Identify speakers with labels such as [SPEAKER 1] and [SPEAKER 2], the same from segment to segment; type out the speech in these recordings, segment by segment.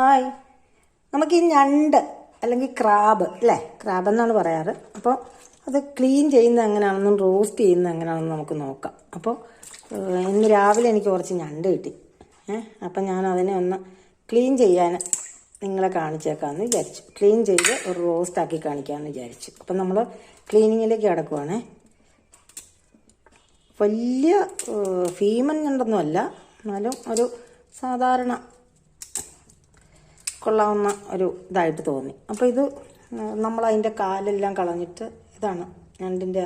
[SPEAKER 1] Hi. നമുക്ക് ഈ ഞണ്ട് അല്ലെങ്കിൽ ക്രാബ് അല്ലേ? ക്രാബ് എന്നാണ് പറയാറ്. അപ്പോൾ അത് ക്ലീൻ ചെയ്യുന്ന എങ്ങനെയാണെന്നും റോസ്റ്റ് ചെയ്യുന്ന എങ്ങനെയാണെന്നും നമുക്ക് നോക്കാം. അപ്പോൾ ഇന്ന് രാവിലെ എനിക്ക് കുറച്ച് ഞണ്ട് കിട്ടി. ഏഹ് അപ്പം ഞാൻ അതിനെ ഒന്ന് ക്ലീൻ ചെയ്യാൻ നിങ്ങളെ കാണിച്ചേക്കാമെന്ന് വിചാരിച്ചു. ക്ലീൻ ചെയ്ത് ഒരു റോസ്റ്റ് ആക്കി കാണിക്കാമെന്ന് വിചാരിച്ചു. അപ്പം നമ്മൾ ക്ലീനിങ്ങിലേക്ക് കിടക്കുവാണേ. വലിയ ഫീമൻ ഞണ്ടൊന്നുമല്ല. ഞണ്ടൊന്നും എന്നാലും ഒരു സാധാരണ കൊള്ളാവുന്ന ഒരു ഇതായിട്ട് തോന്നി. അപ്പോൾ ഇത് നമ്മൾ അതിന്റെ കാലെല്ലാം കളഞ്ഞിട്ട് ഇതാണ് ഞണ്ടിന്റെ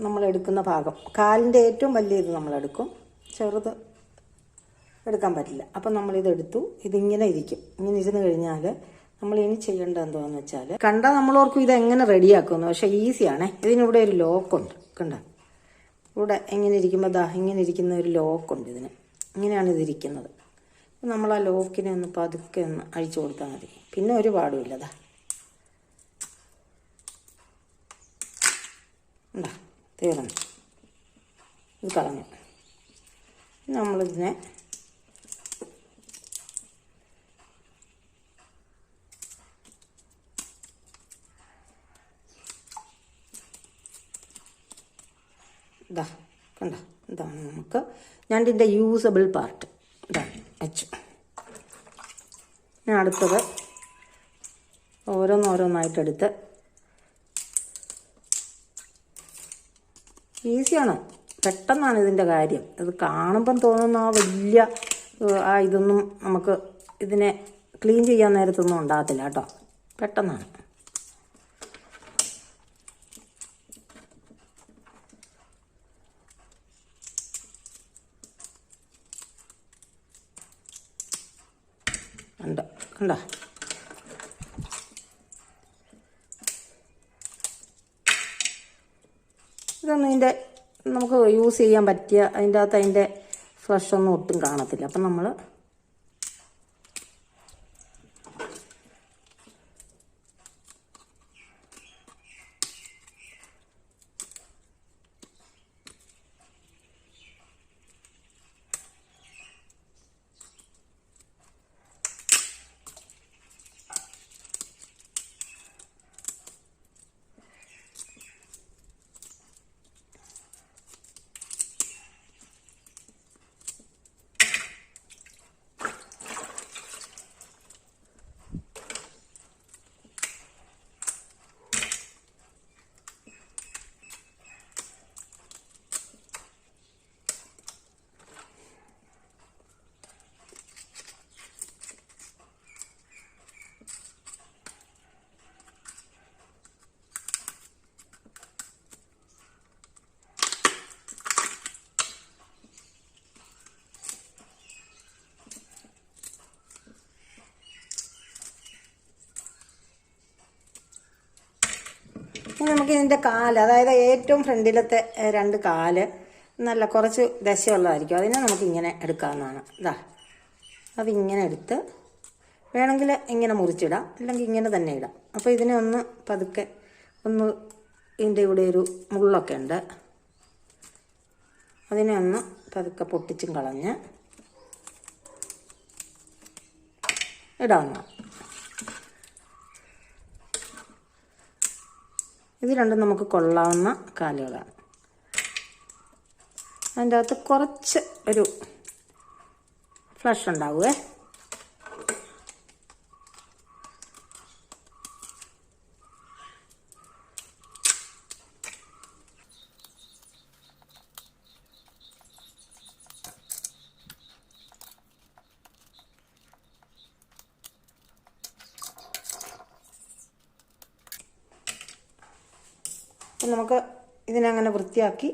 [SPEAKER 1] നമ്മൾ എടുക്കുന്ന ഭാഗം. കാലിന്റെ ഏറ്റവും വലിയ ഇത് നമ്മളെടുക്കും. ചെറുത് എടുക്കാൻ പറ്റില്ല. അപ്പം നമ്മളിതെടുത്തു. ഇതിങ്ങനെ ഇരിക്കും. ഇങ്ങനെ ഇരുന്ന് കഴിഞ്ഞാൽ നമ്മൾ ഇനി ചെയ്യേണ്ടത് എന്താണെന്ന് വെച്ചാൽ കണ്ടാൽ നമ്മളോർക്കും ഇത് എങ്ങനെ റെഡിയാക്കുമെന്ന്. പക്ഷേ ഈസിയാണേ. ഇതിനിവിടെ ഒരു ലോക്കുണ്ട്. കണ്ട? ഇവിടെ എങ്ങനെ ഇരിക്കുമ്പോൾ ദാ ഇങ്ങനെ ഇരിക്കുന്ന ഒരു ലോക്കുണ്ട് ഇതിന്. ഇങ്ങനെയാണ് ഇതിരിക്കുന്നത്. നമ്മൾ ആ ലോക്കിനെ ഒന്ന് പതുക്കെ ഒന്ന് അഴിച്ചു കൊടുത്താൽ മതി. പിന്നെ ഒരു പാടുമില്ലതാ ഉണ്ടാ? തീർന്നു. ഇത് കളഞ്ഞു. നമ്മളിതിനെ ഇതാ കണ്ട? ഇതാണ് നമുക്ക് ഞണ്ടിന്റെ യൂസബിൾ പാർട്ട് വെച്ചു. ഞാൻ അടുത്തത് ഓരോന്നോരോന്നായിട്ടെടുത്ത് ഈസിയാണ്. പെട്ടെന്നാണ് ഇതിന്റെ കാര്യം. ഇത് കാണുമ്പം തോന്നുന്ന ആ വലിയ ആ ഇതൊന്നും നമുക്ക് ഇതിനെ ക്ലീൻ ചെയ്യാൻ നേരത്തൊന്നും ഉണ്ടാകത്തില്ല കേട്ടോ. പെട്ടെന്നാണ്. കണ്ട ഇതൊന്നും ഇതിന്റെ നമുക്ക് യൂസ് ചെയ്യാൻ പറ്റിയ അതിന്റെ അകത്ത് അതിന്റെ ഫ്ലഷൊന്നും ഒട്ടും കാണത്തില്ല. അപ്പം നമ്മൾ ഇനി നമുക്ക് ഇതിന്റെ കാൽ അതായത് ഏറ്റവും ഫ്രണ്ടിലത്തെ രണ്ട് കാൽ നല്ല കുറച്ച് ദശയുള്ളതായിരിക്കും. അതിനെ നമുക്ക് ഇങ്ങനെ എടുക്കാവുന്നതാണ്. ഇതാ അതിങ്ങനെ എടുത്ത് വേണമെങ്കിൽ ഇങ്ങനെ മുറിച്ചിടാം. അല്ലെങ്കിൽ ഇങ്ങനെ തന്നെ ഇടാം. അപ്പോൾ ഇതിനെ ഒന്ന് പതുക്കെ ഒന്ന് ഇതിന്റെ ഇവിടെ ഒരു മുള്ളൊക്കെ ഉണ്ട്. അതിനെ ഒന്ന് പതുക്കെ പൊട്ടിച്ചും കളഞ്ഞ് ഇടാവുന്ന ഇത് രണ്ടും നമുക്ക് കൊള്ളാവുന്ന കാലുകളാണ് അതിന്റെ അകത്ത് കുറച്ച് ഒരു ഫ്ലഷ് ഉണ്ടാവുമേ അപ്പം നമുക്ക് ഇതിനങ്ങനെ വൃത്തിയാക്കി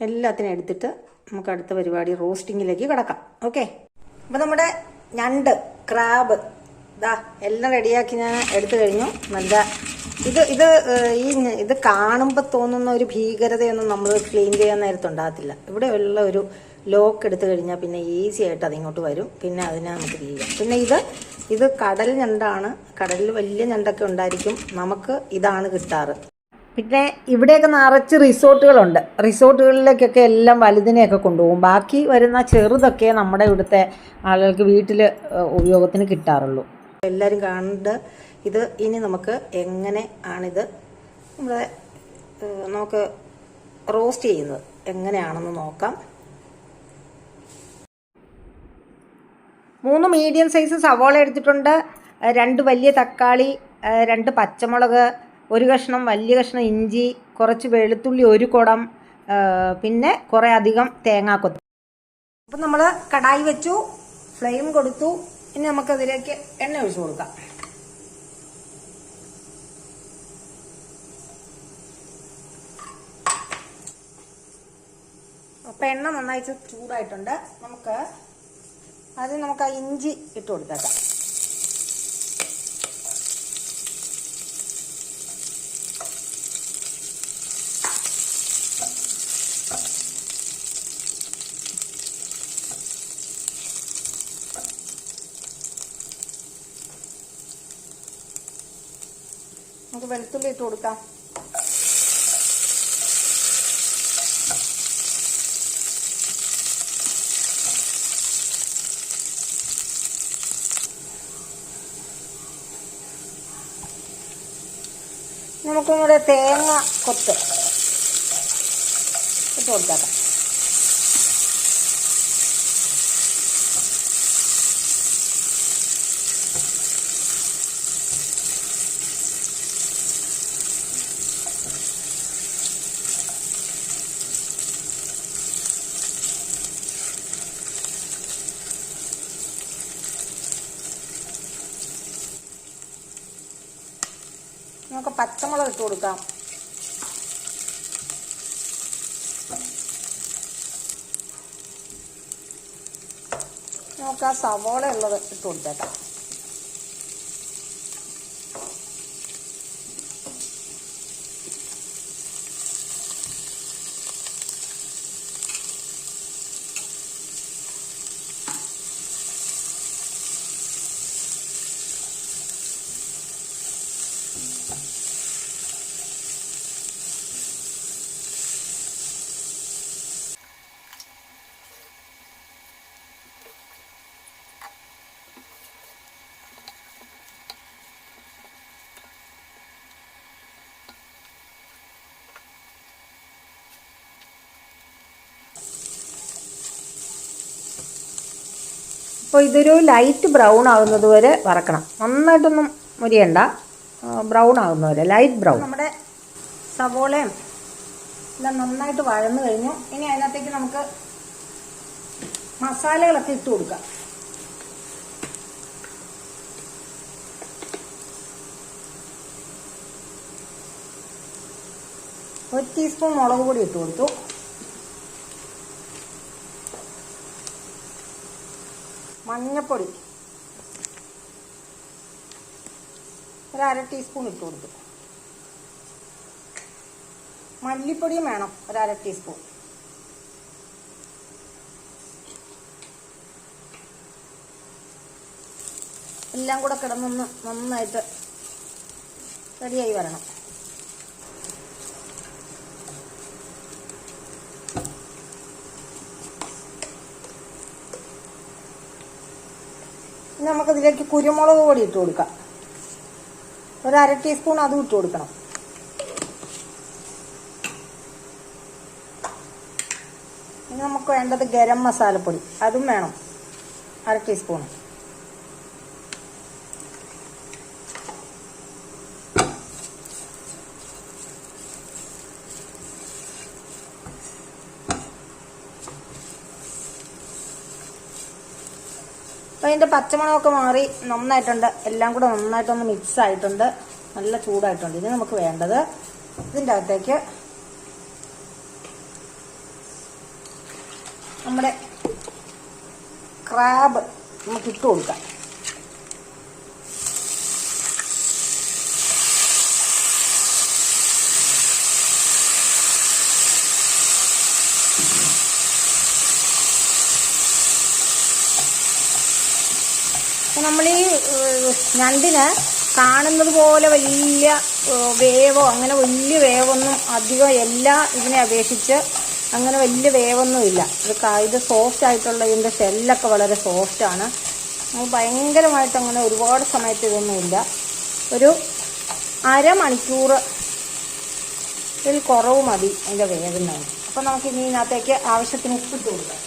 [SPEAKER 1] എല്ലാത്തിനും എടുത്തിട്ട് നമുക്ക് അടുത്ത പരിപാടി റോസ്റ്റിങ്ങിലേക്ക് കിടക്കാം. ഓക്കെ? അപ്പം നമ്മുടെ ഞണ്ട് ക്രാബ് ഇതാ എല്ലാം റെഡിയാക്കി ഞാൻ എടുത്തു കഴിഞ്ഞു. നല്ല ഇത് ഇത് ഈ ഇത് കാണുമ്പോൾ തോന്നുന്ന ഒരു ഭീകരതയൊന്നും നമ്മൾ ക്ലീൻ ചെയ്യാൻ നേരത്ത് ഉണ്ടാകത്തില്ല. ഇവിടെ ഉള്ള ഒരു ലോക്ക് എടുത്തു കഴിഞ്ഞാൽ പിന്നെ ഈസി ആയിട്ട് അതിങ്ങോട്ട് വരും. പിന്നെ അതിനെ നമുക്ക് ചെയ്യാം പിന്നെ ഇത് ഇത് കടൽ ഞണ്ടാണ്. കടലിൽ വലിയ ഞണ്ടൊക്കെ ഉണ്ടായിരിക്കും. നമുക്ക് ഇതാണ് കിട്ടാറ്. പിന്നെ ഇവിടെയൊക്കെ നിറച്ച് റിസോർട്ടുകളുണ്ട്. റിസോർട്ടുകളിലേക്കൊക്കെ എല്ലാം വലുതിനെയൊക്കെ കൊണ്ടുപോകും. ബാക്കി വരുന്ന ചെറുതൊക്കെ നമ്മുടെ ഇവിടുത്തെ ആളുകൾക്ക് വീട്ടിൽ ഉപയോഗത്തിന് കിട്ടാറുള്ളൂ. എല്ലാവരും കാണുന്നത് ഇത് ഇനി നമുക്ക് എങ്ങനെ ആണിത്? നമ്മളെ നമുക്ക് റോസ്റ്റ് ചെയ്യുന്നത് എങ്ങനെയാണെന്ന് നോക്കാം. മൂന്ന് മീഡിയം സൈസ് സവോള എടുത്തിട്ടുണ്ട്. രണ്ട് വലിയ തക്കാളി രണ്ട് പച്ചമുളക് ഒരു കഷ്ണം വലിയ കഷ്ണം ഇഞ്ചി കുറച്ച് വെളുത്തുള്ളി ഒരു കുടം പിന്നെ കുറേ അധികം തേങ്ങാക്കൊത്ത് അപ്പം നമ്മൾ കടായി വെച്ചു ഫ്ലെയിം കൊടുത്തു ഇനി നമുക്കതിലേക്ക് എണ്ണ ഒഴിച്ചു കൊടുക്കാം. അപ്പം എണ്ണ നന്നായിട്ട് ചൂടായിട്ടുണ്ട്. നമുക്ക് അത് നമുക്ക് ആ ഇഞ്ചി ഇട്ട് കൊടുത്തേക്കാം. നമുക്ക് വെളുത്തുള്ളി ഇട്ട് കൊടുക്കാം. നമുക്കും കൂടെ തേങ്ങ കൊത്ത് ഇട്ട് കൊടുത്തേക്കാം പച്ചമുളക് ഇട്ട് കൊടുക്കാം. നമുക്ക് ആ സവോള ഉള്ളത് ഇട്ട് കൊടുത്തേക്കാം. അപ്പോൾ ഇതൊരു ലൈറ്റ് ബ്രൗൺ ആകുന്നത് വരെ വറക്കണം. നന്നായിട്ടൊന്നും മുരിയണ്ട. ബ്രൗൺ ആകുന്നവരെ ലൈറ്റ് ബ്രൗൺ നമ്മുടെ സവോളയും എല്ലാം നന്നായിട്ട് വഴന്നു കഴിഞ്ഞു. ഇനി അതിനകത്തേക്ക് നമുക്ക് മസാലകളൊക്കെ ഇട്ട് കൊടുക്കാം. ഒരു ടീസ്പൂൺ മുളക് പൊടി ഇട്ട് കൊടുത്തു. മഞ്ഞപ്പൊടി. ഒരു അര ടീസ്പൂൺ ഇട്ട് കൊടുത്തു. മല്ലിപ്പൊടിയും വേണം ഒരു അര ടീസ്പൂൺ എല്ലാം കൂടെ കിടന്നൊന്ന് നന്നായിട്ട് റെഡിയായി വരണം. നമുക്കിതിലേക്ക് കുരുമുളക് പൊടി ഇട്ട് കൊടുക്കാം. ഒരു അര ടീസ്പൂൺ അതും ഇട്ട് കൊടുക്കണം. ഇനി നമുക്ക് വേണ്ടത് ഗരം മസാലപ്പൊടി അതും വേണം. അര ടീസ്പൂൺ അപ്പോൾ അതിന്റെ പച്ചമണമൊക്കെ മാറി നന്നായിട്ടുണ്ട്. എല്ലാം കൂടെ നന്നായിട്ടൊന്ന് മിക്സ് ആയിട്ടുണ്ട്. നല്ല ചൂടായിട്ടുണ്ട്. ഇനി നമുക്ക് വേണ്ടത് ഇതിന്റെ അകത്തേക്ക് നമ്മുടെ ക്രാബ് നമുക്ക് ഇട്ട് കൊടുക്കാം. നമ്മൾ ഈ ഞണ്ടിന് കാണുന്നത് പോലെ വലിയ വേവോ അങ്ങനെ വലിയ വേവൊന്നും അധികം എല്ലാ ഇതിനെ അപേക്ഷിച്ച് അങ്ങനെ വലിയ വേവൊന്നുമില്ല ഇത് ഇത് സോഫ്റ്റ് ആയിട്ടുള്ള ഇതിന്റെ ഷെല്ലൊക്കെ വളരെ സോഫ്റ്റാണ് ഭയങ്കരമായിട്ട് അങ്ങനെ ഒരുപാട് സമയത്ത് ഇതൊന്നുമില്ല ഒരു അരമണിക്കൂർ ഇതിൽ കുറവ് മതി അതിന്റെ വേകുന്നതിന് അപ്പോൾ നമുക്ക് ഇനി ഇതിനകത്തേക്ക് ആവശ്യത്തിന് ഉപ്പിട്ട് കൊടുക്കാം.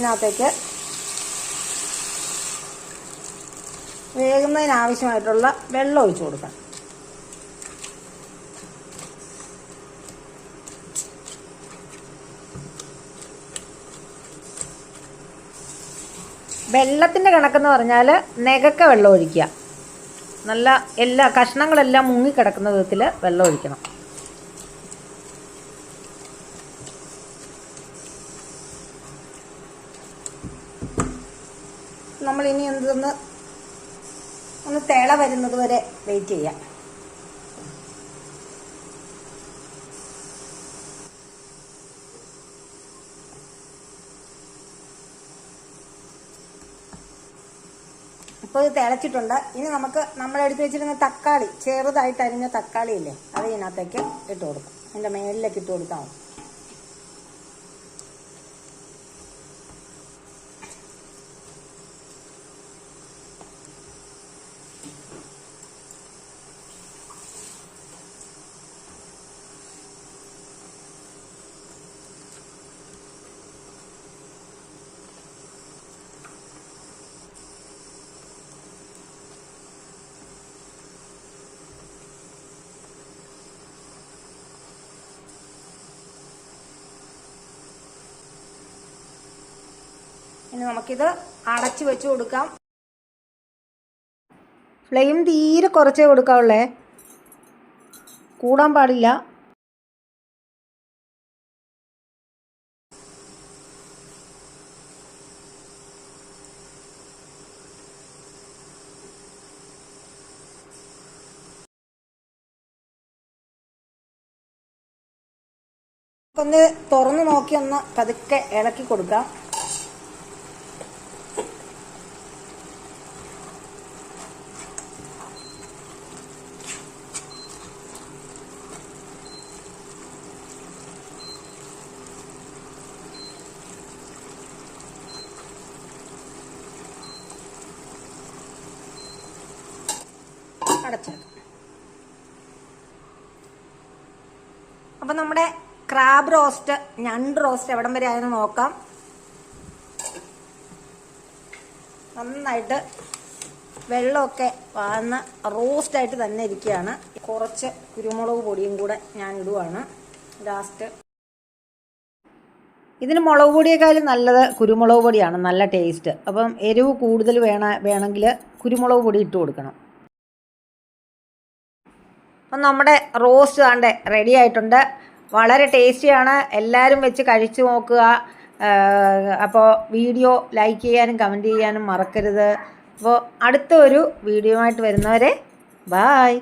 [SPEAKER 1] ഇനി വേകുന്നതിനാവശ്യമായിട്ടുള്ള വെള്ളം ഒഴിച്ചു കൊടുക്കാം വെള്ളത്തിന്റെ കണക്കെന്ന് പറഞ്ഞാൽ നെകക്ക വെള്ളം ഒഴിക്കുക. നല്ല എല്ലാ കഷ്ണങ്ങളെല്ലാം മുങ്ങിക്കിടക്കുന്ന വിധത്തിൽ വെള്ളം ഒഴിക്കണം. നമ്മൾ ഇനി എന്തൊന്ന് ഒന്ന് തിള വരുന്നത് വരെ വെയിറ്റ് ചെയ്യാം. ഇപ്പോൾ ഇത് തിളച്ചിട്ടുണ്ട്. ഇനി നമുക്ക് നമ്മൾ വെച്ചിരുന്ന തക്കാളി ചെറുതായിട്ട് അരിഞ്ഞ തക്കാളി ഇല്ലേ അത് ഇതിനകത്തേക്ക് ഇട്ട് കൊടുക്കും. അതിന്റെ മേലിലേക്ക് ഇട്ട് കൊടുത്താൽ ഇനി നമുക്കിത് അടച്ചു വെച്ച് കൊടുക്കാം. ഫ്ലെയിം തീരെ കുറച്ചേ കൊടുക്കാവുള്ളേ. കൂടാൻ പാടില്ല. ഒന്ന് തുറന്നു നോക്കി ഒന്ന് പതുക്കെ ഇളക്കി കൊടുക്കാം. അടച്ചേക്കാം അപ്പം നമ്മുടെ ക്രാബ് റോസ്റ്റ് ഞണ്ട് റോസ്റ്റ് എവിടം വരെ ആയെന്ന് നോക്കാം. നന്നായിട്ട് വെള്ളമൊക്കെ വന്ന് റോസ്റ്റായിട്ട് തന്നെ ഇരിക്കുകയാണ്. കുറച്ച് കുരുമുളക് പൊടിയും കൂടെ ഞാൻ ഇടുവാണ്. ലാസ്റ്റ് ഇതിന് മുളക് പൊടിയേക്കാളും നല്ലത് കുരുമുളക് പൊടിയാണ്. നല്ല ടേസ്റ്റ് അപ്പം എരിവ് കൂടുതൽ വേണ വേണമെങ്കിൽ കുരുമുളക് പൊടി ഇട്ട് കൊടുക്കണം. അപ്പം നമ്മുടെ റോസ്റ്റ് താണ്ടെ റെഡി ആയിട്ടുണ്ട്. വളരെ ടേസ്റ്റിയാണ് എല്ലാവരും വെച്ച് കഴിച്ചു നോക്കുക. അപ്പോൾ വീഡിയോ ലൈക്ക് ചെയ്യാനും കമന്റ് ചെയ്യാനും മറക്കരുത്. അപ്പോൾ അടുത്ത ഒരു വീഡിയോ ആയിട്ട് വരുന്നവരെ ബായ്